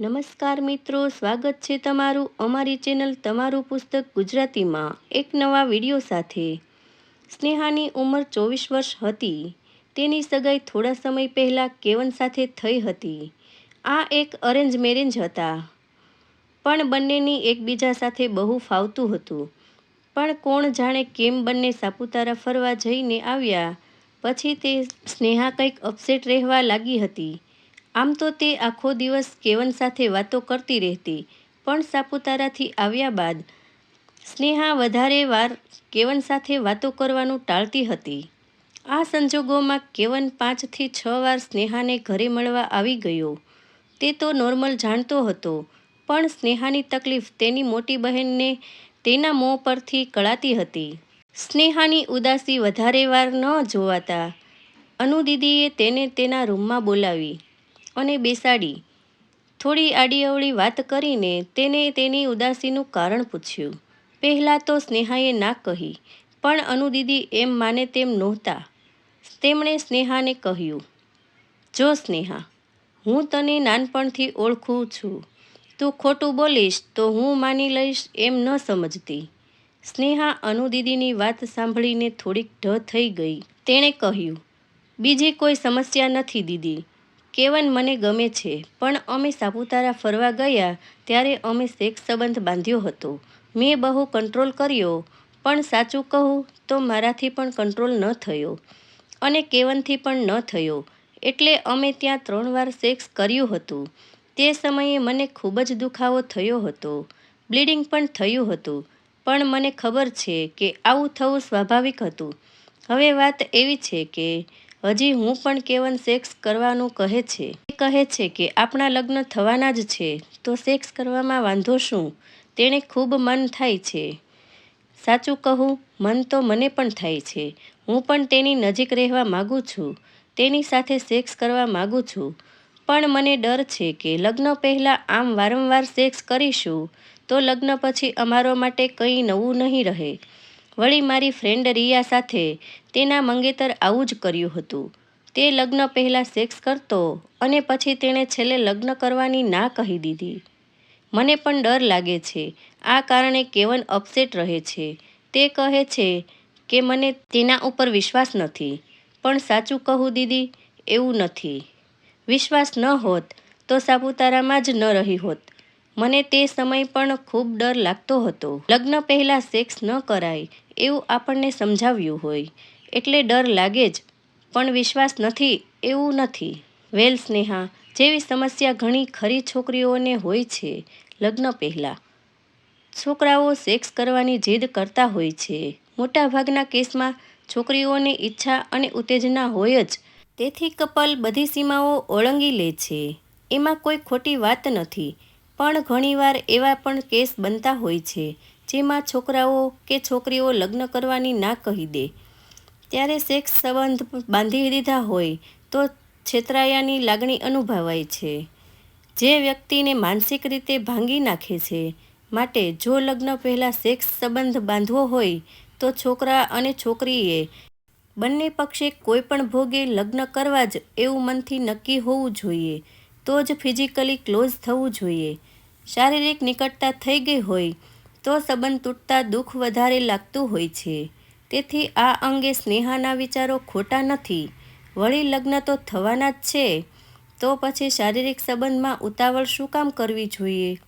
નમસ્કાર મિત્રો, સ્વાગત છે તમારું અમારી ચેનલ તમારું પુસ્તક ગુજરાતીમાં એક નવા વીડિયો સાથે. સ્નેહાની ઉંમર ચોવીસ વર્ષ હતી. તેની સગાઈ થોડા સમય પહેલાં કેવન સાથે થઈ હતી. આ એક અરેન્જ મેરેજ હતા. પણ બંનેની એકબીજા સાથે બહુ ફાવતું હતું. પણ કોણ જાણે કેમ બંને સાપુતારા ફરવા જઈને આવ્યા. પછી તે સ્નેહા કંઈક અપસેટ રહેવા લાગી હતી. આમ તો તે આખો દિવસ કેવન સાથે વાતો કરતી રહેતી, પણ સાપુતારાથી આવ્યા બાદ સ્નેહા વધારે વાર કેવન સાથે વાતો કરવાનું ટાળતી હતી. આ સંજોગોમાં કેવન પાંચથી છ વાર સ્નેહાને ઘરે મળવા આવી ગયો. તે તો નોર્મલ જાણતો હતો, પણ સ્નેહાની તકલીફ તેની મોટી બહેનને તેના મોં પરથી કળાતી હતી. સ્નેહાની ઉદાસી વધારે વાર ન જોવાતા અનુદીદીએ તેને તેના રૂમમાં બોલાવી. અને બેસાડી. થોડી આડીઅવળી વાત કરીને તેને તેની ઉદાસીનું કારણ પૂછ્યું. પહેલાં તો સ્નેહાએ ના કહી, પણ અનુદીદી એમ માને તેમ નહોતા. તેમણે સ્નેહાને કહ્યું, જો સ્નેહા, હું તને નાનપણથી ઓળખું છું. તું ખોટું બોલીશ તો હું માની લઈશ એમ ન સમજતી. સ્નેહા અનુદીદીની વાત સાંભળીને થોડીક ઢ થઈ ગઈ. તેણે કહ્યું, બીજી કોઈ સમસ્યા નથી દીદી. કેવન મને ગમે છે, પણ અમે સાપુતારા ફરવા ગયા ત્યારે અમે સેક્સ સંબંધ બાંધ્યો હતો. મેં બહુ કંટ્રોલ કર્યો, પણ સાચું કહું તો મારાથી પણ કંટ્રોલ ન થયો અને કેવનથી પણ ન થયો. એટલે અમે ત્યાં ત્રણ વાર સેક્સ કર્યું હતું. તે સમયે મને ખૂબ જ દુખાવો થયો હતો. બ્લીડિંગ પણ થયું હતું, પણ મને ખબર છે કે આવું થવું સ્વાભાવિક હતું. હવે વાત એવી છે કે હજી હું પણ કેવન સેક્સ કરવાનું કહે છે? કહે છે કે આપણા લગ્ન થવાના જ છે, તો સેક્સ કરવામાં વાંધો શું? તેણે ખૂબ મન થાય છે. સાચું કહું, મન તો મને પણ થાય છે. હું પણ તેની નજીક રહેવા માગું છું, તેની સાથે સેક્સ કરવા માગું છું. પણ મને ડર છે કે લગ્ન પહેલાં આમ વારંવાર સેક્સ કરીશું, તો લગ્ન પછી અમારો માટે કંઈ નવું નહીં રહે. વળી મારી ફ્રેન્ડ રિયા સાથે તેના મંગેતર આવું જ કર્યું હતું. તે લગ્ન પહેલાં સેક્સ કરતો અને પછી તેણે છેલ્લે લગ્ન કરવાની ના કહી દીધી. મને પણ ડર લાગે છે. આ કારણે કેવન અપસેટ રહે છે. તે કહે છે કે મને તેના ઉપર વિશ્વાસ નથી. પણ સાચું કહું દીદી, એવું નથી. વિશ્વાસ ન હોત તો સાપુતારામાં જ ન રહી હોત. મને તે સમય પણ ખૂબ ડર લાગતો હતો. લગ્ન પહેલાં સેક્સ ન કરાય એવું આપણને સમજાવ્યું હોય. એટલે ડર લાગે જ, પણ વિશ્વાસ નથી એવું નથી. વેલ સ્નેહા, જેવી સમસ્યા ઘણી ખરી છોકરીઓને હોય છે, લગ્ન પહેલાં. છોકરાઓ સેક્સ કરવાની જીદ કરતા હોય છે. મોટાભાગના કેસમાં છોકરીઓની ઈચ્છા અને ઉત્તેજના હોય જ. તેથી કપલ બધી સીમાઓ ઓળંગી લે છે. એમાં કોઈ ખોટી વાત નથી. પણ ઘણીવાર એવા પણ કેસ બનતા હોય છે. જેમાં છોકરાઓ કે છોકરીઓ લગ્ન કરવાની ના કહી દે. ત્યારે સેક્સ સંબંધ બાંધી દીધા હોય તો છેતરાયાની લાગણી અનુભવાય છે. જે વ્યક્તિને માનસિક રીતે ભાંગી નાખે છે માટે જો લગ્ન પહેલાં સેક્સ સંબંધ બાંધવો હોય તો છોકરા અને છોકરીએ બંને પક્ષે કોઈપણ ભોગે લગ્ન કરવા જ એવું મનથી નક્કી હોવું જોઈએ. તો જ ફિઝિકલી ક્લોઝ થવું જોઈએ. શારીરિક નિકટતા થઈ ગઈ હોય તો સંબંધ તૂટતા દુઃખ વધારે લાગતું હોય છે. તેથી આ અંગે સ્નેહાના વિચારો ખોટા નથી. વળી લગ્ન તો થવાના જ છે. તો પછી શારીરિક સંબંધમાં ઉતાવળ શું કામ કરવી જોઈએ?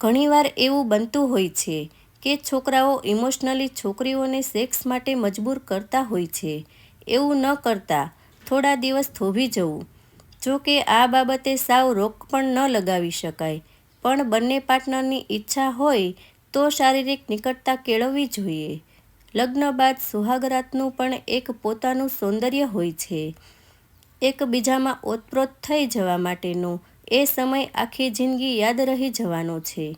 ઘણીવાર એવું બનતું હોય છે કે છોકરાઓ ઇમોશનલી છોકરીઓને સેક્સ માટે મજબૂર કરતા હોય છે. એવું ન કરતા થોડા દિવસ થોભી જવું. જો કે આ બાબતે સાવ રોક પણ ન લગાવી શકાય. પણ બંને પાર્ટનરની ઈચ્છા હોય તો શારીરિક નિકટતા કેળવવી જોઈએ. લગ્ન બાદ સુહાગરાતનું પણ એક પોતાનું સૌંદર્ય હોય છે. એકબીજામાં ઓતપ્રોત થઈ જવા માટેનો એ સમય આખી જિંદગી યાદ રહી જવાનો છે.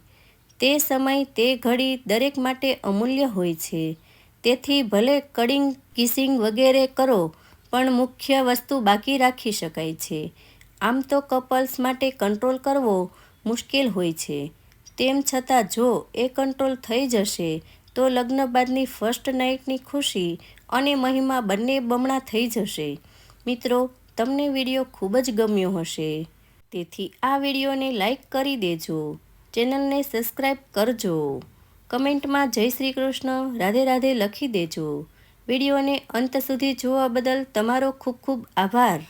તે સમય તે ઘડી દરેક માટે અમૂલ્ય હોય છે. તેથી ભલે કડિંગ, કિસિંગ વગેરે કરો, પણ મુખ્ય વસ્તુ બાકી રાખી શકાય છે. આમ તો કપલ્સ માટે કંટ્રોલ કરવો મુશ્કેલ હોય છે. તેમ છતાં જો એ કંટ્રોલ થઈ જશે, તો લગ્ન બાદની ફર્સ્ટ નાઇટની ખુશી અને મહિમા બંને બમણા થઈ જશે. મિત્રો, તમને વીડિયો ખૂબ જ ગમ્યો હશે. તેથી આ વિડીયોને લાઈક કરી દેજો. ચેનલને સબસ્ક્રાઈબ કરજો. કમેન્ટમાં જય શ્રી કૃષ્ણ, રાધે રાધે લખી દેજો. વિડીયોને અંત સુધી જોવા બદલ તમારો ખૂબ ખૂબ આભાર.